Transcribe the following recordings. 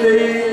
Thank you.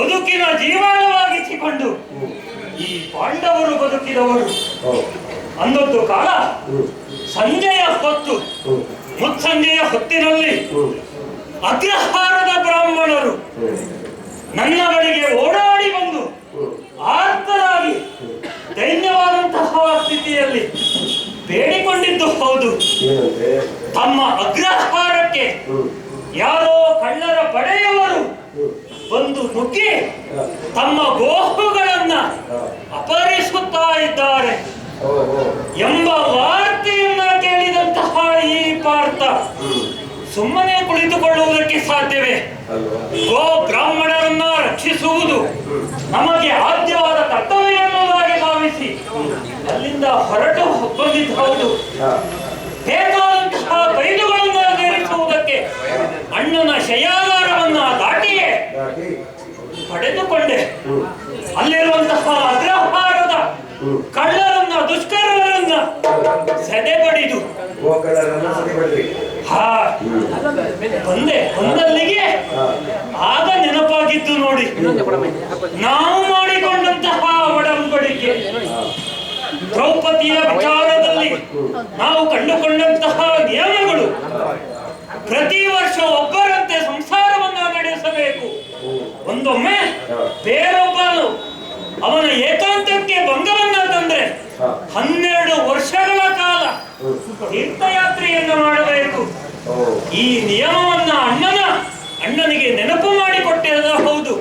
ಬದುಕಿನ ಜೀವನವಾಗಿಸಿಕೊಂಡು ಈ ಪಾಂಡವರು ಬದುಕಿದವರು. ಅಂದೊಂದು ಕಾಲ. ಸಂಜೆಯ ಹೊತ್ತು. ಮುತ್ಸಂಜೆಯ ಹೊತ್ತಿನಲ್ಲಿ. ಅಗ್ರಹಾರದ ಬ್ರಾಹ್ಮಣರು ಹ್ಮ್. ನನ್ನ ಬಳಿಗೆ ಓಡಾಡಿ ಬಂದು. ಆರ್ತರಾಗಿ ದೈನ್ಯವಾದಂತಹ ಸ್ಥಿತಿಯಲ್ಲಿ ಬೇಡಿಕೊಂಡಿದ್ದು ಹೌದು ತಮ್ಮ ಅಗ್ರಹಾರಕ್ಕೆ. ಯಾರೋ ಕಳ್ಳರ ಪಡೆಯವರು. ಬಂದು ನುಗ್ಗಿ ತಮ್ಮ ಗೋಹುಗಳನ್ನ. ಅಪಹರಿಸುತ್ತಾ ಇದ್ದಾರೆ. ಎಂಬ ವಾರ್ತೆಯನ್ನ ಕೇಳಿದಂತಹ ಈ ಪಾರ್ಥ ಸುಮ್ಮನೆ ಕುಳಿತುಕೊಳ್ಳುವುದಕ್ಕೆ ಸಾಧ್ಯವೇ? ಗೋ ಬ್ರಾಹ್ಮಣರನ್ನ ರಕ್ಷಿಸುವುದು ನಮಗೆ ಆದ್ಯವಾದ ಕರ್ತವ್ಯ ಎನ್ನುವುದಾಗಿ ಭಾವಿಸಿ ಅಲ್ಲಿಂದ ಹೊರಟು ಬಂದಿದ್ದು ಹೌದು. ಬೇಕಾದಂತಹ ಕೈದುಗಳನ್ನು ಸೇರಿಸುವುದಕ್ಕೆ ಅಣ್ಣನ ಶಯಾಗಾರವನ್ನ ದಾಟಿಯೇ ದಾಟಿ. ಪಡೆದುಕೊಂಡೆ. ಅಲ್ಲಿರುವಂತಹ ಅಗ್ರಹಾರದ. ಕಳ್ಳರನ್ನ. ಹಾ ಹ್ಮ್. ಬಂದೆ ಬಂದಲ್ಲಿಗೆ ಆಗ ನೆನಪಾಗಿದ್ದು ನೋಡಿ ನಾವು ಮಾಡಿಕೊಂಡಂತಹ ಒಡಂಬಡಿಕೆ. ದ್ರೌಪದಿಯ ವಿಚಾರದಲ್ಲಿ ನಾವು ಕಂಡುಕೊಂಡಂತಹ ನಿಯಮಗಳು ಪ್ರತಿ ವರ್ಷ ಒಬ್ಬರಂತೆ ಸಂಸಾರವನ್ನ ನಡೆಸಬೇಕು ಹ್ಮ್. ಒಂದೊಮ್ಮೆ ಬೇರೊಬ್ಬನು ಅವನ ಏಕಾಂತಕ್ಕೆ ಭಂಗವನ್ನ ತಂದ್ರೆ. ಹನ್ನೆರಡು ವರ್ಷಗಳ ಕಾಲ ತೀರ್ಥಯಾತ್ರೆಯನ್ನು ಮಾಡಬೇಕು. ಈ ನಿಯಮವನ್ನ ಅಣ್ಣನ ಅಣ್ಣನಿಗೆ ನೆನಪು ಮಾಡಿಕೊಟ್ಟೆ ಹೌದು.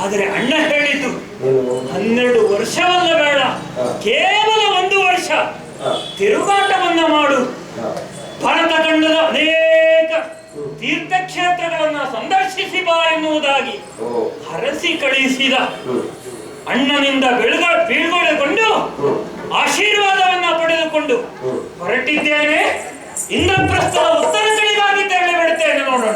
ಆದರೆ ಅಣ್ಣ ಹೇಳಿದ್ದು ಏನು? ಹನ್ನೆರಡು ವರ್ಷವಲ್ಲ ಬೇಡ ಕೇವಲ ಒಂದು ವರ್ಷ ಹಾ. ತಿರುಗಾಟವನ್ನ ಮಾಡು ಹಾ. ಭಾರತ ಖಂಡದ ಅನೇಕ ತೀರ್ಥಕ್ಷೇತ್ರಗಳನ್ನ ಸಂದರ್ಶಿಸಿ ಬಾ ಎನ್ನುವುದಾಗಿ. ಹರಸಿ ಕಳಿಸಿದ ಅಣ್ಣನಿಂದ ಬೆಳಗ ಬೀಳ್ಗೊಳಗೊಂಡು ಹ್ಮ್. ಆಶೀರ್ವಾದವನ್ನ ಪಡೆದುಕೊಂಡು. ಹೊರಟಿದ್ದೇನೆ ಇಂದ್ರಪ್ರಸ್ಥ ಉತ್ತರ ಕಡೆಗಾಗಿ ತೆರಳಿ ಬಿಡುತ್ತೇನೆ ನೋಡೋಣ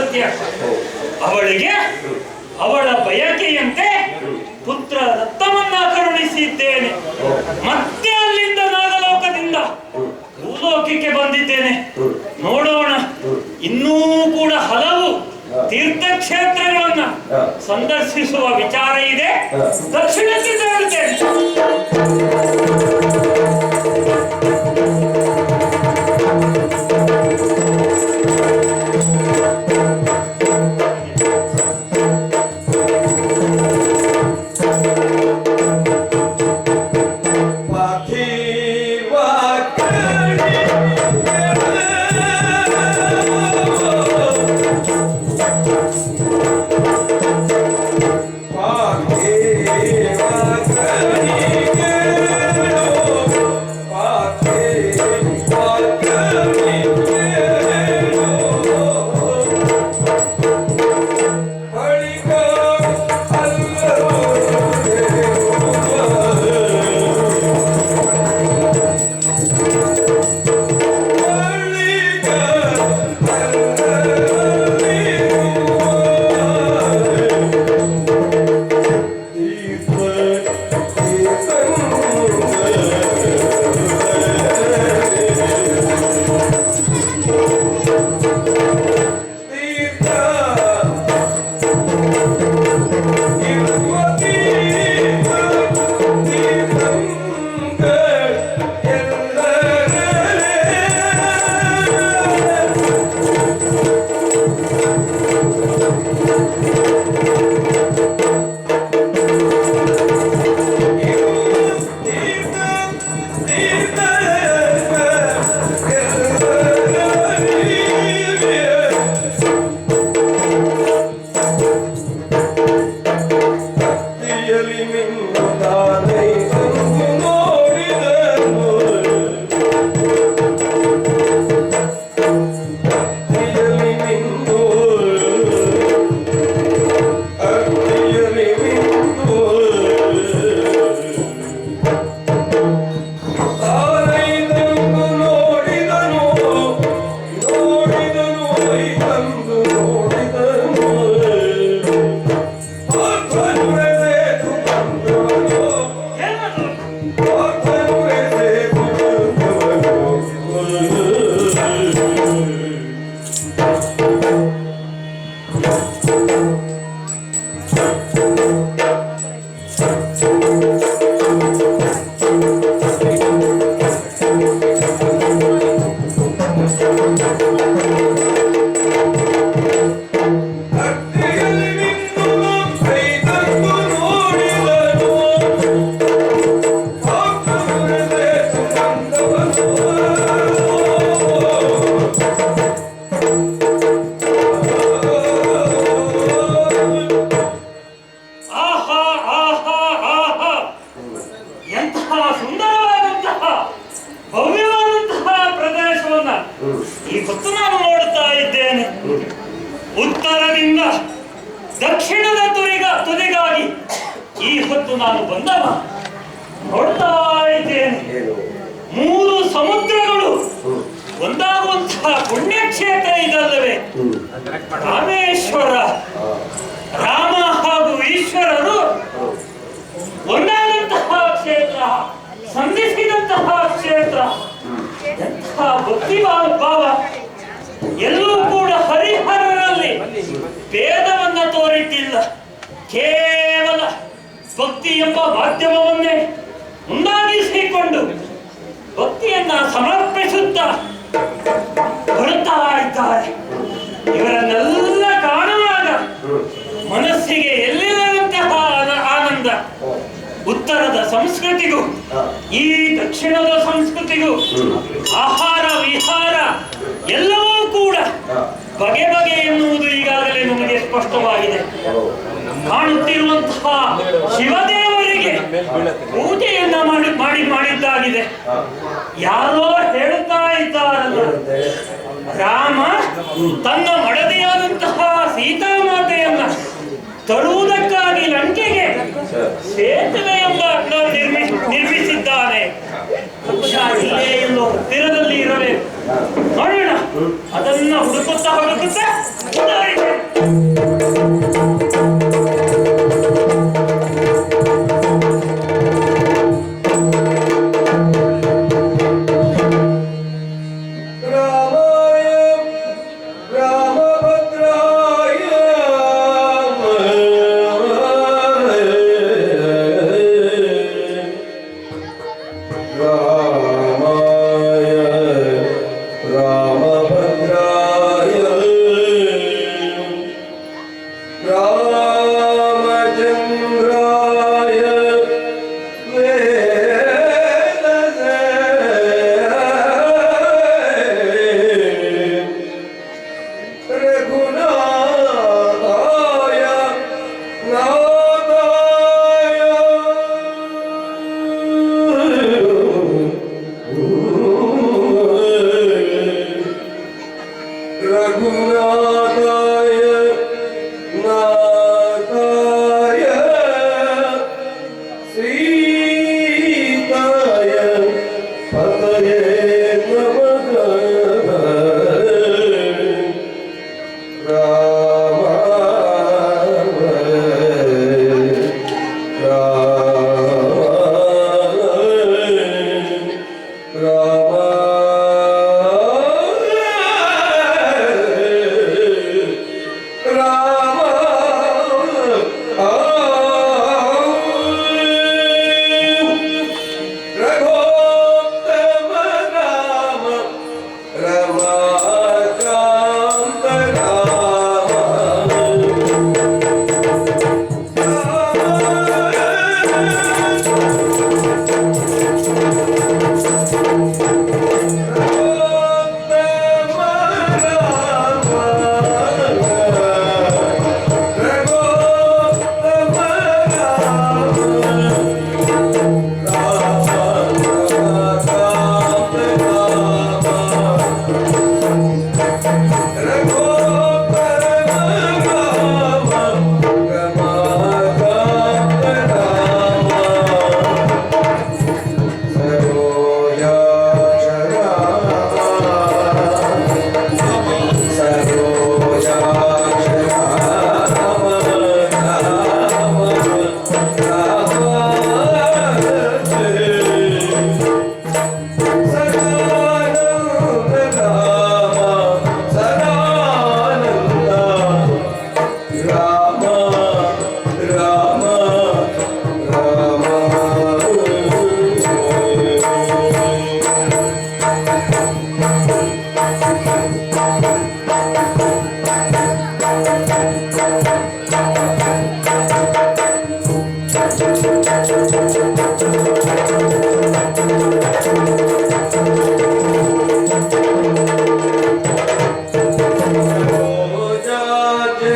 ಓ, ಅವಳಿಗೆ ಅವಳ ಬಯಕೆಯಂತೆ ಪುತ್ರ ರಕ್ತವನ್ನ ಕರುಣಿಸಿದ್ದೇನೆ ಮತ್ತೆ ಅಲ್ಲಿಂದ ನಾಗಲೋಕದಿಂದ ಭೂಲೋಕಕ್ಕೆ ಬಂದಿದ್ದೇನೆ. ನೋಡೋಣ ಇನ್ನೂ ಕೂಡ ಹಲವು ತೀರ್ಥಕ್ಷೇತ್ರಗಳನ್ನ ಸಂದರ್ಶಿಸುವ ವಿಚಾರ ಇದೆ. ದಕ್ಷಿಣಕ್ಕೆ ತೆರಳುತ್ತೇನೆ ಒಂದಾದಂತಹ ಕ್ಷೇತ್ರ, ಸಂಧಿಸಿದಂತಹ ಕ್ಷೇತ್ರ ಎಂತಹ ಭಕ್ತಿ ಭಾವ ಎಲ್ಲೂ ಕೂಡ ಹರಿಹರರಲ್ಲಿ ಭೇದವನ್ನ ತೋರಿಟ್ಟಿಲ್ಲ. ಕೇವಲ ಭಕ್ತಿ ಎಂಬ ಮಾಧ್ಯಮವನ್ನೇ ಮುಂದಾಗಿಸಿಕೊಂಡು ಭಕ್ತಿಯನ್ನ ಸಮರ್ಪಿಸುತ್ತಾ ಬರುತ್ತಾ ಇದ್ದಾರೆ. ಇವರನ್ನೆಲ್ಲ ಉತ್ತರದ ಸಂಸ್ಕೃತಿಗೂ ಈ ದಕ್ಷಿಣದ ಸಂಸ್ಕೃತಿಗೂ ಆಹಾರ ವಿಹಾರ ಎಲ್ಲವೂ ಕೂಡ ಬಗೆ ಬಗೆ ಎನ್ನುವುದು ಈಗಾಗಲೇ ನಮಗೆ ಸ್ಪಷ್ಟವಾಗಿದೆ. ಕಾಣುತ್ತಿರುವಂತಹ ಶಿವದೇವರಿಗೆ ಪೂಜೆಯನ್ನ ಮಾಡಿ ಮಾಡಿ ಮಾಡಿದ್ದಾಗಿದೆ. ಯಾರೋ ಹೇಳುತ್ತಾ ಇದ್ದಾರಲ್ಲ ರಾಮ ತನ್ನ ಮಡದಿಯಾದಂತಹ ಸೀತಾಮಾತೆಯನ್ನ ತರುವುದಕ್ಕಾಗಿ ಲಂಕೆಗೆ ಸೇತುವೆ ನಿರ್ಮಿ ನಿರ್ಮಿಸಿದ್ದಾನೆ. ಇಲ್ಲೇ ಎಲ್ಲೋ ಹತ್ತಿರದಲ್ಲಿ ಇರಬೇಕು. ನೋಡೋಣ. ಅದನ್ನ ಹುಡುಕುತ್ತಾ ಹುಡುಕುತ್ತಾ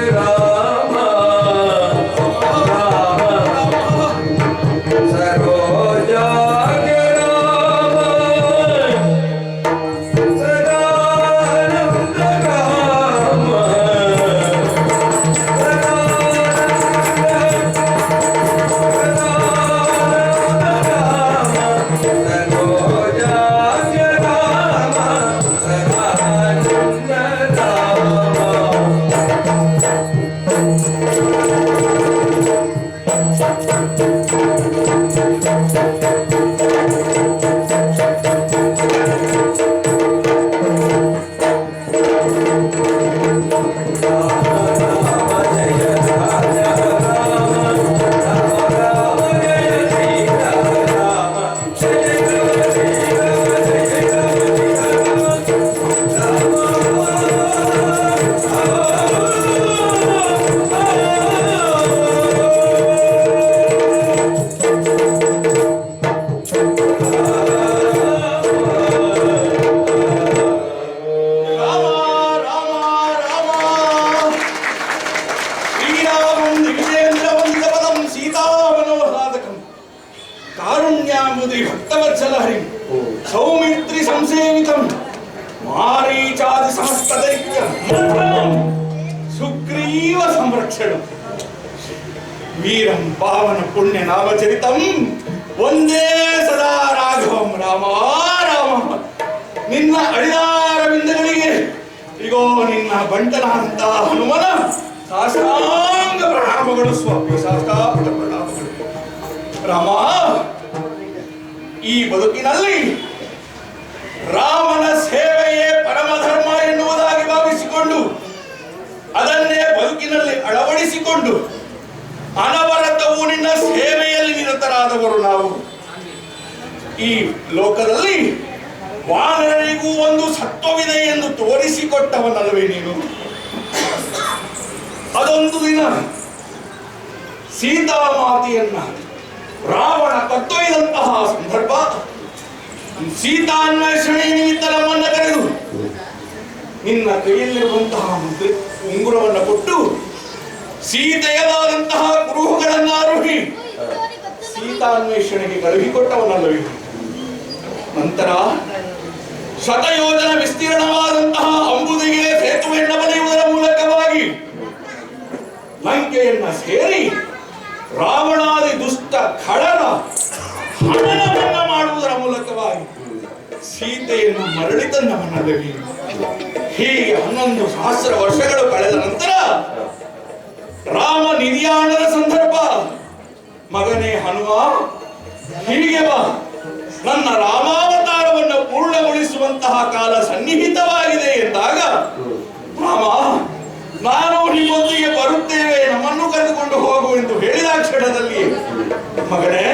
ಸರೋಜಾಜ ರಾಮ ದೈತ್ಯ ಮಂತ್ರಂ ಸುಗ್ರೀವ ಸಂರಕ್ಷಣ. ವೀರಂ ಪಾವನ ಪುಣ್ಯ ನಾಮಚರಿತಂ. ಒಂದೇ ಸದಾ ರಾಘವಂ ರಾಮ ರಾಮ. ನಿನ್ನ ಅಳಿದಾರವಿಂದಗಳಿಗೆ ಇಗೋ ನಿನ್ನ ಬಂಟನಾದಂತ ಹನುಮನ ಸಾಷ್ಟಾಂಗ ಪ್ರಣಾಮಗಳು, ಸ್ವಾಮಿ ಸಾಷ್ಟಾಂಗ ಪ್ರಣಾಮಗಳು. ರಾಮ, ಈ ಬದುಕಿನಲ್ಲಿ ರಾಮನ ಸೇವೆಯೇ ಪರಮ ಧರ್ಮ ಎನ್ನುವುದಾಗಿ ಭಾವಿಸಿಕೊಂಡು ಅದನ್ನೇ ಬದುಕಿನಲ್ಲಿ ಅಳವಡಿಸಿಕೊಂಡು ಅನವರತವು ನಿನ್ನ ಸೇವೆಯಲ್ಲಿ ನಿರತರಾದವರು ನಾವು. ಈ ಲೋಕದಲ್ಲಿ ವಾನರರಿಗೂ ಒಂದು ಸತ್ವವಿದೆ ಎಂದು ತೋರಿಸಿಕೊಟ್ಟವನಲ್ಲವೇ ನೀನು. ಅದೊಂದು ದಿನ ಸೀತಾಮಾತೆಯನ್ನ ರಾವಣ ಕತ್ತೊಯ್ದಂತಹ ಸಂದರ್ಭ ಸೀತಾನ್ವೇಷಣೆ ನಿಮಿತ್ತ ನಮ್ಮನ್ನ ಕರೆದು. ನಿನ್ನ ಕೈಯಲ್ಲಿರುವಂತಹ ಉಂಗುರವನ್ನು ಕೊಟ್ಟು ಸೀತೆಯದಾದಂತಹ ಗೃಹಗಳನ್ನ ಆರೋಹಿ ಸೀತಾನ್ವೇಷಣೆಗೆ ಕಳುಹಿಕೊಟ್ಟವನಲ್ಲ ನಂತರ ಶತಯೋಜನ ವಿಸ್ತೀರ್ಣವಾದಂತಹ ಅಂಬುದಿಗೆ ಸೇತುವೆಯನ್ನು ಬರೆಯುವುದರ ಮೂಲಕವಾಗಿ ಲಂಕೆಯನ್ನ ಸೇರಿ ರಾವಣಾದಿ ದುಷ್ಟ ಖಳನ ಹನನವನ್ನ ಮಾಡುವುದರ ಮೂಲಕವಾಗಿ ಸೀತೆಯನ್ನು ಮರಳಿ ತಂದವನಲ್ಲವೇ ಹೀಗೆ ಹನ್ನೊಂದು ಸಹಸ್ರ ವರ್ಷಗಳು ಕಳೆದ ನಂತರ ರಾಮ ನಿರ್ಯಾಣದ ಸಂದರ್ಭ. ಮಗನೇ ಹನುಮ, ಹೀಗೆ ಬಾ. ನನ್ನ ರಾಮಾವತಾರವನ್ನು ಪೂರ್ಣಗೊಳಿಸುವಂತಹ ಕಾಲ ಸನ್ನಿಹಿತವಾಗಿದೆ ಎಂದಾಗ, ರಾಮ, ನಾನು ನಿಮ್ಮೊಂದಿಗೆ ಬರುತ್ತೇವೆ, ನಮ್ಮನ್ನು ಕರೆದುಕೊಂಡು ಹೋಗು ಎಂದು ಹೇಳಿದ ಕ್ಷಣದಲ್ಲಿ, ಮಗನೇ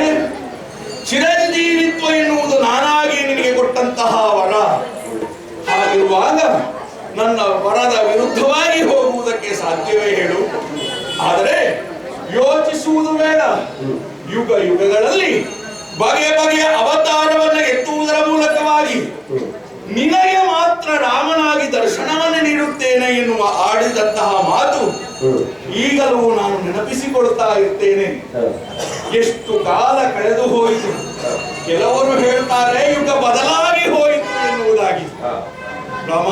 ಚಿರಂಜೀವಿತ್ವ ಎನ್ನುವುದು ನಾನಾಗಿ ನಿನಗೆ ಕೊಟ್ಟಂತಹ ವರ. ಹಾಗಿರುವಾಗ ನನ್ನ ವರದ ವಿರುದ್ಧವಾಗಿ ಹೋಗುವುದಕ್ಕೆ ಸಾಧ್ಯವೇ ಹೇಳು. ಆದರೆ ಯೋಚಿಸುವುದು ಬೇಡ. ಯುಗ ಯುಗಗಳಲ್ಲಿ ಬಗೆ ಬಗೆಯ ಅವತಾರವನ್ನು ಎತ್ತುವುದರ ಮೂಲಕವಾಗಿ ನಿನಗೆ ಮಾತ್ರ ರಾಮನಾಗಿ ದರ್ಶನವನ್ನು ನೀಡುತ್ತೇನೆ ಎನ್ನುವ ಆಡಿದಂತಹ ಮಾತು ಈಗಲೂ ನಾನು ನೆನಪಿಸಿಕೊಳ್ತಾ ಇರ್ತೇನೆ. ಎಷ್ಟು ಕಾಲ ಕಳೆದು ಹೋಯಿತು? ಕೆಲವರು ಹೇಳ್ತಾರೆ ಯುಗ ಬದಲಾಗಿ ಹೋಯಿತು ಎನ್ನುವುದಾಗಿ. ರಮ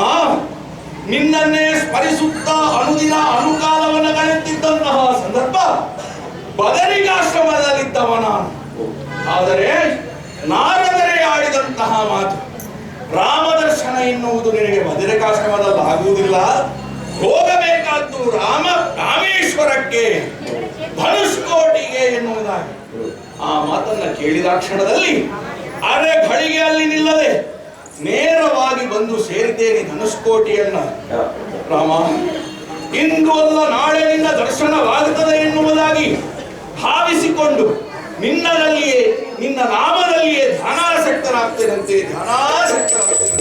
ನಿನ್ನನ್ನೇ ಸ್ಮರಿಸುತ್ತಾ ಅನುದಿನ ಅನುಕಾಲವನ್ನು ಕಳೆಯುತ್ತಿದ್ದಂತಹ ಸಂದರ್ಭ ಬದಲಿಗಾಶ್ರಮದಲ್ಲಿದ್ದವ ನಾನು. ಆದರೆ ನಾರದರೆ ಆಡಿದಂತಹ ಮಾತು ರಾಮದರ್ಶನ ಎನ್ನುವುದು ನಿನಗೆ ಬದರಿಕಾಶ್ರಮದಲ್ಲಿ ಆಗುವುದಿಲ್ಲ. ಹೋಗಬೇಕಾದ್ದು ರಾಮ ರಾಮೇಶ್ವರಕ್ಕೆ. ಧನುಷ್ಕೋಟಿಗೆ ಎನ್ನುವುದಾಗಿ. ಆ ಮಾತನ್ನ ಕೇಳಿದ ಕ್ಷಣದಲ್ಲಿ ಅರೆ ಘಳಿಗೆ ಅಲ್ಲಿ ನಿಲ್ಲದೆ ನೇರವಾಗಿ ಬಂದು ಸೇರಿದ್ದೇನೆ ಧನುಷ್ಕೋಟಿಯನ್ನ ರಾಮ, ಇಂದು ಅಲ್ಲ ನಾಳೆ ನಿನ್ನ ದರ್ಶನವಾಗುತ್ತದೆ ಎನ್ನುವುದಾಗಿ ಭಾವಿಸಿಕೊಂಡು ನಿನ್ನದಲ್ಲಿಯೇ, ನಿನ್ನ ನಾಮದಲ್ಲಿಯೇ ಧನಾಸಕ್ತರಾಗ್ತೇನಂತೆ ಧ್ಯಾನಾಸಕ್ತನಾಗ್ತೇನೆ